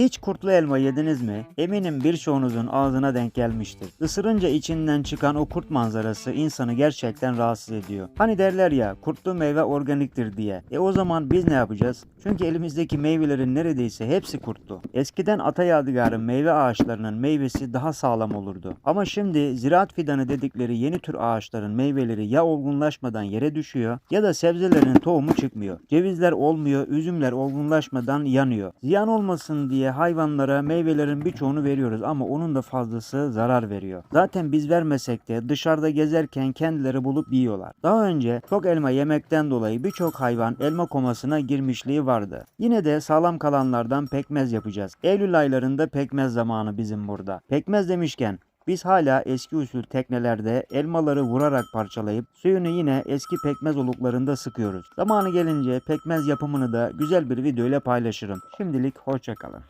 Hiç kurtlu elma yediniz mi? Eminim birçoğunuzun ağzına denk gelmiştir. Isırınca içinden çıkan o kurt manzarası insanı gerçekten rahatsız ediyor. Hani derler ya kurtlu meyve organiktir diye. E o zaman biz ne yapacağız? Çünkü elimizdeki meyvelerin neredeyse hepsi kurtlu. Eskiden ata yadigarı meyve ağaçlarının meyvesi daha sağlam olurdu. Ama şimdi ziraat fidanı dedikleri yeni tür ağaçların meyveleri ya olgunlaşmadan yere düşüyor ya da sebzelerin tohumu çıkmıyor. Cevizler olmuyor, üzümler olgunlaşmadan yanıyor. Ziyan olmasın diye hayvanlara meyvelerin birçoğunu veriyoruz ama onun da fazlası zarar veriyor. Zaten biz vermesek de dışarıda gezerken kendileri bulup yiyorlar. Daha önce çok elma yemekten dolayı birçok hayvan elma komasına girmişliği vardı. Yine de sağlam kalanlardan pekmez yapacağız. Eylül aylarında pekmez zamanı bizim burada. Pekmez demişken biz hala eski usul teknelerde elmaları vurarak parçalayıp suyunu yine eski pekmez oluklarında sıkıyoruz. Zamanı gelince pekmez yapımını da güzel bir video ile paylaşırım. Şimdilik hoşçakalın.